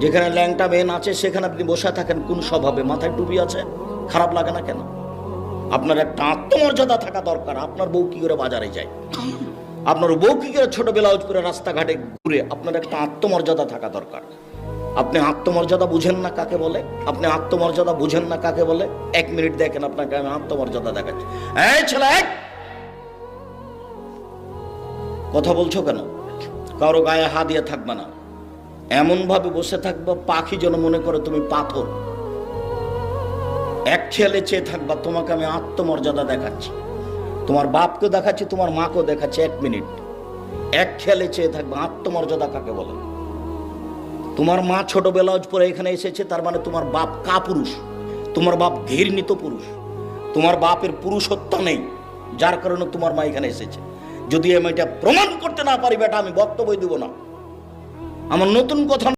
যেখানে ল্যাংটা মেয়ে নাচে সেখানে আপনি বসে থাকেন, কোন স্বভাবে? মাথায় টুপি আছে? খারাপ লাগে না কেন? আপনার একটা আত্মমর্যাদা থাকা দরকার। আপনার বউ কি করে বাজারে যায়? আপনার বউ কি করে ছোট ব্লাউজ পরে রাস্তাঘাটে ঘুরে? আপনার একটা আত্মমর্যাদা থাকা দরকার। আপনি আত্মমর্যাদা বুঝেন না কাকে বলে? আপনি আত্মমর্যাদা বুঝেন না কাকে বলে? এক মিনিট দেখেন আপনাকে, আমি আত্মমর্যাদা দেখাচ্ছি। এই ছেলে কথা বলছো কেন? কারও গায়ে হাত দিয়ে থাকবে না। এমন ভাবে বসে থাকবা, পাখি যেন মনে করে তুমি পাথর। এক খেয়ালে চেয়ে থাকবা, তোমাকে আমি আত্মমর্যাদা দেখাচ্ছি। তোমার বাপকে দেখাচ্ছি, তোমার মাকেও দেখাচ্ছি, এক মিনিট। এক খেয়ালে চেয়ে থাকবা, আত্মমর্যাদা কাকে বলে? তোমার মা ছোট পরে এখানে এসেছে, তার মানে তোমার বাপ কা পুরুষ তোমার বাপ ঘৃণিত পুরুষ, তোমার বাপের পুরুষত্ব নেই, যার কারণে তোমার মা এখানে এসেছে। যদি আমি এটা প্রমাণ করতে না পারি, বেটা, আমি বক্তব্য দিব না। আমার নতুন কথা